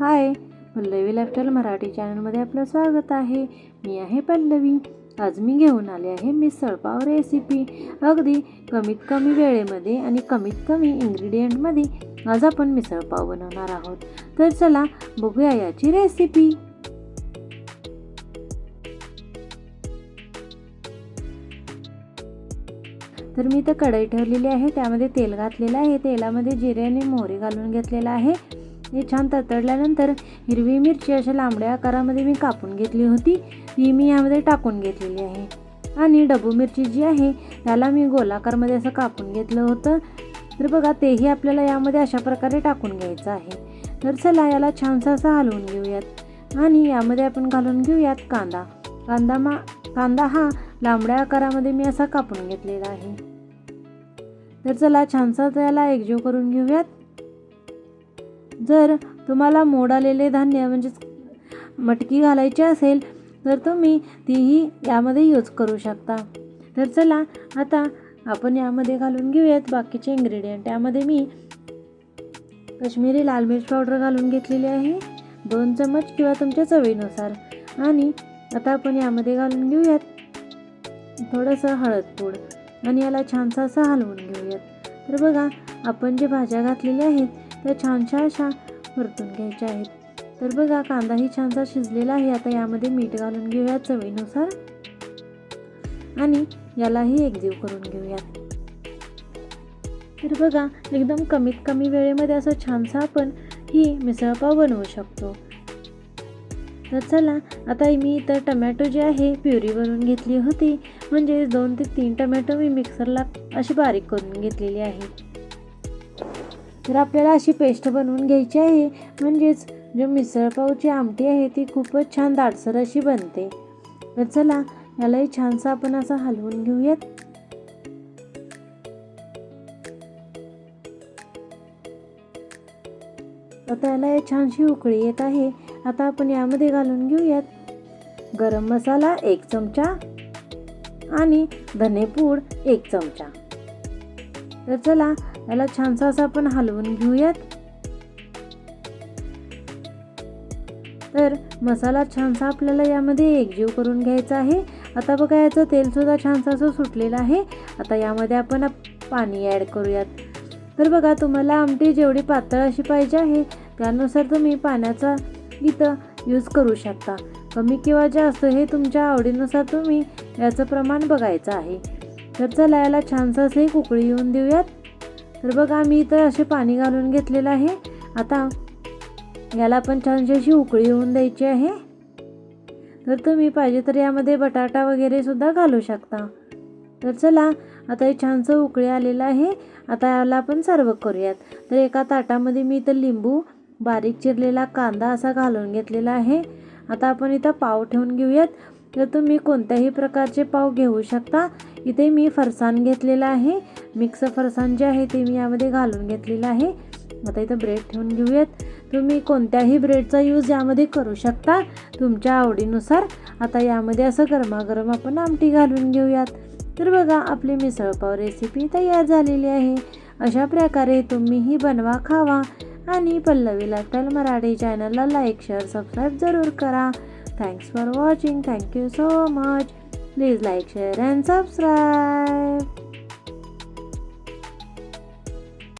हाय Pallavi lifestyle Marathi चॅनलमध्ये आपलं स्वागत आहे. मी आहे पल्लवी. आज मी घेऊन आले आहे मिसळपाव रेसिपी अगदी कमीत कमी वेळेमध्ये आणि कमीत कमी इन्ग्रेडियंटमध्ये आज आपण मिसळपाव बनवणार आहोत. तर चला बघूया याची रेसिपी तर मी इथं कढई ठेवलेली आहे त्यामध्ये तेल घातलेलं आहे. तेलामध्ये जिरे आणि मोहरी घालून घेतलेलं आहे. हे छान तडतडल्यानंतर हिरवी मिरची अशा लांबड्या आकारामध्ये मी कापून घेतली होती. ती मी यामध्ये टाकून घेतलेली आहे. आणि डबू मिरची जी आहे त्याला मी गोलाकारमध्ये असं कापून घेतलं होतं. तर बघा तेही आपल्याला यामध्ये अशा प्रकारे टाकून घ्यायचं आहे. तर चला याला छानसा असं हलवून घेऊयात. आणि यामध्ये आपण घालून घेऊयात कांदा. कांदा मा कांदा हा लांबड्या आकारामध्ये मी असा कापून घेतलेला आहे. तर चला छानसा त्याला एकजीव करून घेऊयात. जर तुम्हाला मोडालेले धान्य म्हणजेच मटकी घालायची असेल तर तुम्ही तीही यामध्ये यूज करू शकता. तर चला आता आपण यामध्ये घालून घेऊयात बाकीचे इन्ग्रेडियंट यामध्ये मी कश्मीरी लाल मिर्च पावडर घालून घेतलेली आहे दोन चमच किंवा तुमच्या चवीनुसार. आणि आता आपण यामध्ये घालून घेऊयात थोडंसं हळद पूड. आणि याला छानसा असं हलवून घेऊयात. तर बघा आपण जे भाज्या घातलेल्या आहेत त्या छानशा अशा परतून घ्यायच्या आहेत. तर बघा कांदाही छानसा शिजलेला आहे. आता यामध्ये मीठ घालून घेऊयात चवीनुसार. आणि यालाही एकजीव करून घेऊयात. तर बघा एकदम कमीत कमी वेळेमध्ये असं छानसा आपण ही मिसळपाव बनवू शकतो. तर चला आता मी इथं टमॅटो जे आहे प्युरी बनवून घेतली होती. म्हणजे दोन ते तीन टमॅटो मी मिक्सरला अशी बारीक करून घेतलेली आहे. तर आपल्याला अशी पेस्ट बनवून घ्यायची आहे. म्हणजेच जे मिसळपावची आमटी आहे ती खूपच छान दाटसर अशी बनते. तर चला यालाही छानसं आपण असं हलवून घेऊयात. आता याला छानशी उकळी येत आहे. आता आपण यामध्ये घालून घेऊयात गरम मसाला एक चमचा आणि धनेपूड एक चमचा. तर चला याला छानसा असं आपण हलवून घेऊयात. तर मसाला छानसा आपल्याला यामध्ये एकजीव करून घ्यायचा आहे. आता बघा याचं तेलसुद्धा छानसं असं सुटलेलं आहे. आता यामध्ये आपण पाणी ॲड करूयात. तर बघा तुम्हाला आमटी जेवढी पातळ अशी पाहिजे आहे त्यानुसार तुम्ही पाण्याचा इथं यूज करू शकता. कमी किंवा जास्त हे तुमच्या आवडीनुसार तुम्ही याचं प्रमाण बघायचं आहे. तर चला याला छानसं असे कुकळी उकळी येऊन देऊयात. तर बघा मी इथं असे पाणी घालून घेतलेलं आहे. आता याला पण छानशी अशी उकळी होऊन द्यायची आहे. तर तुम्ही पाहिजे तर यामध्ये बटाटा वगैरे सुद्धा घालू शकता. तर चला आता हे छानसं उकळी आलेलं आहे. आता याला आपण सर्व करूयात. तर एका ताटामध्ये मी इथं लिंबू बारीक चिरलेला कांदा असा घालून घेतलेला आहे. आता आपण इथं पाव ठेवून घेऊयात. तर तुम्ही कोणत्याही प्रकारचे पाव घेऊ शकता. इथे मी फरसाण घेतलेला आहे. मिक्स फरसाण जे आहे ते मी यामध्ये घालून घेतलेलं आहे. आता इथं ब्रेड ठेवून घेऊयात. तुम्ही कोणत्याही ब्रेडचा यूज यामध्ये करू शकता तुमच्या आवडीनुसार. आता यामध्ये असं गरमागरम आपण आमटी घालून घेऊयात. तर बघा आपली मिसळपाव रेसिपी तयार झालेली आहे. अशा प्रकारे तुम्हीही बनवा खावा आणि पल्लवी लाटल मराठी चॅनलला लाईक शेअर सबस्क्राईब जरूर करा. Thanks for watching. Thank you so much. Please like, share and subscribe.